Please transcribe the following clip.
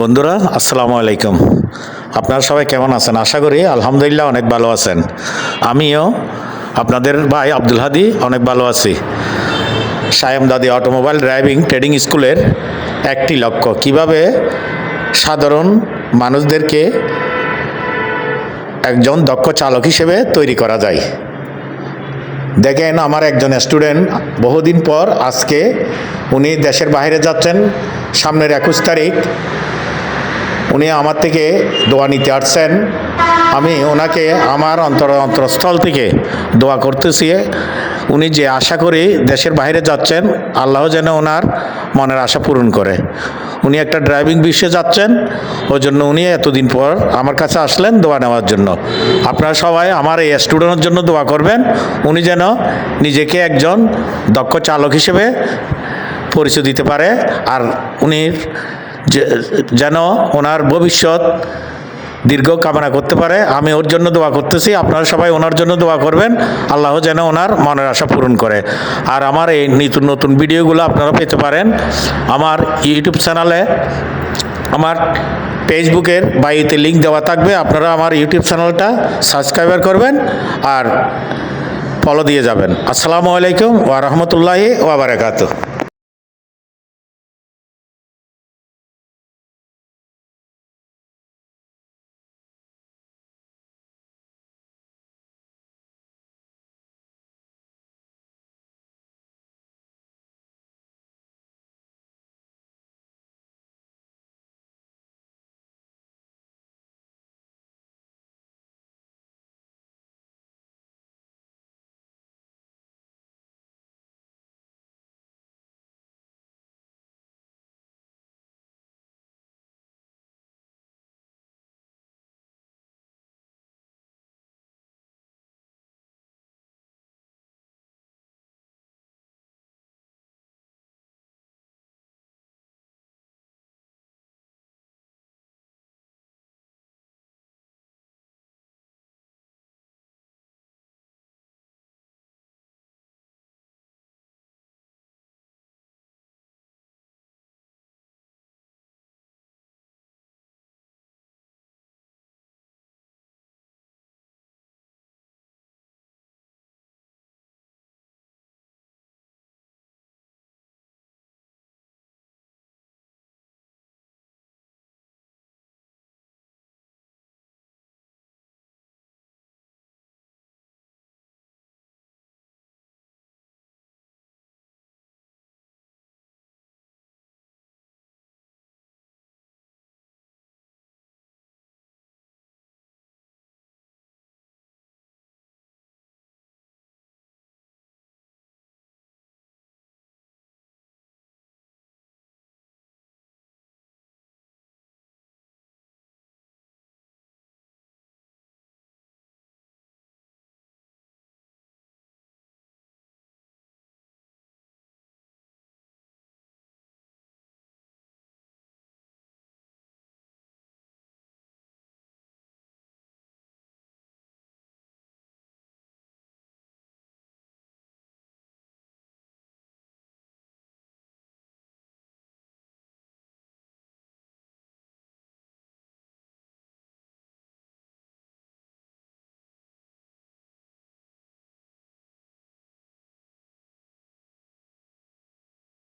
বন্ধুরা, আসসালামু আলাইকুম। আপনারা সবাই কেমন আছেন? আশা করি আলহামদুলিল্লাহ অনেক ভালো আছেন। আমিও আপনাদের ভাই আব্দুল হাদি অনেক ভালো আছি। সায়েম দাদি অটোমোবাইল ড্রাইভিং ট্রেডিং স্কুলের একটি লক্ষ্য। কীভাবে সাধারণ মানুষদেরকে একজন দক্ষ চালক হিসেবে তৈরি করা যায়? দেখেন, আমার একজন স্টুডেন্ট বহুদিন পর আজকে উনি দেশের বাইরে যাচ্ছেন। সামনের একুশ তারিখ উনি আমার থেকে দোয়া নিতে আসছেন। আমি ওনাকে আমার অন্তর অন্তরস্থল থেকে দোয়া করতেছি। উনি যে আশা করি দেশের বাইরে যাচ্ছেন, আল্লাহ যেন ওনার মনের আশা পূরণ করে। উনি একটা ড্রাইভিং বিশ্বে যাচ্ছেন ওই জন্য উনি এতদিন পর আমার কাছে আসলেন দোয়া নেওয়ার জন্য। আপনারা সবাই আমার এই স্টুডেন্টের জন্য দোয়া করবেন। উনি যেন নিজেকে একজন দক্ষ চালক হিসেবে পরিচয় দিতে পারে। আর উনি যেন ওনার ভবিষ্যৎ দীর্ঘ কামনা করতে পারে। আমি ওর জন্য দোয়া করতেছি। আপনারা সবাই ওনার জন্য দোয়া করবেন। আল্লাহ যেন ওনার মনের আশা পূরণ করে। আর আমার এই নতুন নতুন ভিডিওগুলো আপনারা পেতে পারেন আমার ইউটিউব চ্যানেলে। আমার ফেসবুকের বাইতে লিঙ্ক দেওয়া থাকবে। আপনারা আমার ইউটিউব চ্যানেলটা সাবস্ক্রাইবার করবেন আর ফলো দিয়ে যাবেন। আসসালামু আলাইকুম ওয়া রাহমাতুল্লাহি ওয়া বারাকাতুহু।